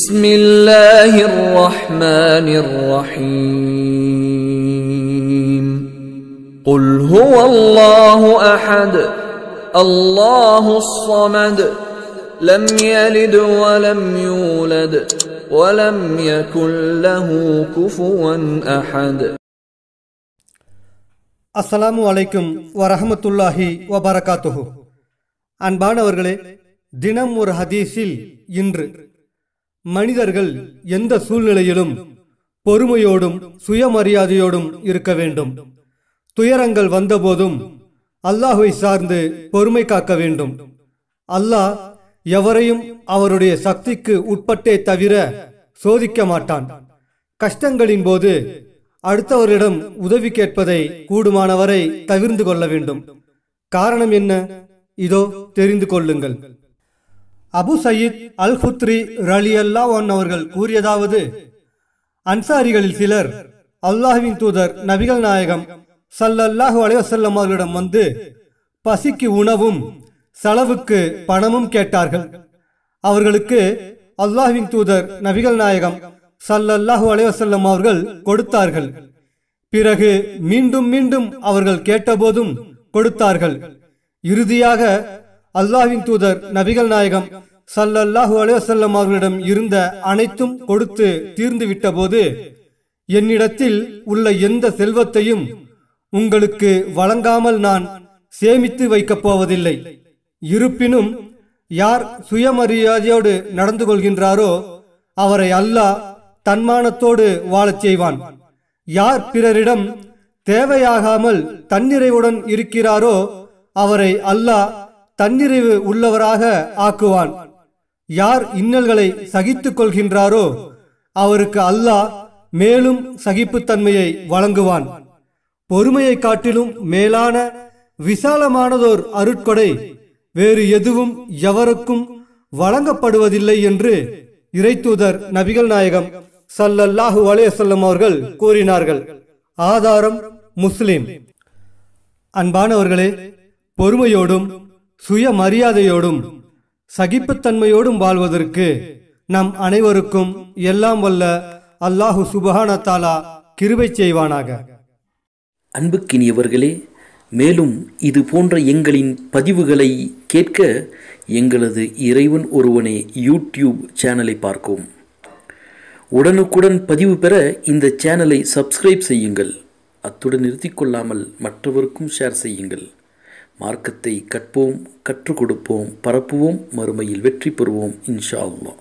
بسم الله الرحمن الرحيم قل هو الله احد الله الصمد لم يلد ولم يولد ولم يكن له كفوا احد அஸ்ஸலாமு அலைக்கும் வரஹமத்துல்லாஹி வபரகாத்துஹு அன்பானவர்களே தினம் ஒரு ஹதீஸில் இன்று மனிதர்கள் எந்த சூழ்நிலையிலும் பொறுமையோடும் சுயமரியாதையோடும் இருக்க வேண்டும். துயரங்கள் வந்தபோதும் அல்லாஹுவை சார்ந்து பொறுமை காக்க வேண்டும். அல்லாஹ் எவரையும் அவருடைய சக்திக்கு உட்பட்டே தவிர சோதிக்க மாட்டான். கஷ்டங்களின் போது அடுத்தவரிடம் உதவி கேட்பதை கூடுமானவரை தவிர்ந்து கொள்ள வேண்டும். காரணம் என்ன? இதோ தெரிந்து கொள்ளுங்கள். அபு சயீத் அல் ஹுத்ரி ரலி அல்லாஹ் அவர்கள் கூறியதாவது அன்சாரிகளில் சிலர் அல்லாஹ்வின் தூதர் நபிகள் நாயகம் சல்லல்லாஹு அலைவசல்லம் அவர்களிடம் வந்து பசிக்கு உணவும் செலவுக்கு பணமும் கேட்டார்கள். அவர்களுக்கு அல்லாஹுவின் தூதர் நபிகள் நாயகம் சல்லல்லாஹு அலைவசல்லம் அவர்கள் கொடுத்தார்கள். பிறகு மீண்டும் மீண்டும் அவர்கள் கேட்டபோதும் கொடுத்தார்கள். இறுதியாக அல்லாஹின் தூதர் நபிகள் நாயகம் சல்லல்லாஹு அலுவசல்லம் அவர்களிடம் இருந்த அனைத்தும் கொடுத்து தீர்ந்து விட்டபோது என்னிடத்தில் உள்ள எந்த செல்வத்தையும் உங்களுக்கு வழங்காமல் நான் சேமித்து வைக்கப் போவதில்லை. இருப்பினும் யார் சுயமரியாதையோடு நடந்து கொள்கின்றாரோ அவரை அல்லாஹ் தன்மானத்தோடு வாழச் செய்வான். யார் பிறரிடம் தேவையாகாமல் தன்னிறைவுடன் இருக்கிறாரோ அவரை அல்லாஹ் தன்னிறைவு உள்ளவராக ஆக்குவான். யார் இன்னல்களை சகித்துக் கொள்கின்றாரோ அவருக்கு அல்லாஹ் மேலும் சகிப்புத்தன்மையை வழங்குவான். பொறுமையை காட்டிலும் மேலான விசாலமானதோர் அருட்கொடை வேறு எதுவும் எவருக்கும் வழங்கப்படுவதில்லை என்று இறைத்தூதர் நபிகள் நாயகம் சல்லல்லாஹு அலேசல்லம் அவர்கள் கூறினார்கள். ஆதாரம் முஸ்லிம். அன்பானவர்களே பொறுமையோடும் சுயமரியாதையோடும் சகிப்புத்தன்மையோடும் வாழ்வதற்கு நம் அனைவருக்கும் எல்லாம் வல்ல அல்லாஹு சுபஹான தாலா கிருபை செய்வானாக. அன்புக்கினியவர்களே மேலும் இது போன்ற எங்களின் பதிவுகளை கேட்க எங்களது இறைவன் ஒருவனே யூடியூப் சேனலை பார்க்கவும். உடனுக்குடன் பதிவு பெற இந்த சேனலை சப்ஸ்கிரைப் செய்யுங்கள். அத்துடன் நிறுத்திக்கொள்ளாமல் மற்றவருக்கும் ஷேர் செய்யுங்கள். மார்க்கத்தை கற்போம் கற்றுக் கொடுப்போம் பரப்புவோம் மறுமையில் வெற்றி பெறுவோம் இன்ஷா அல்லா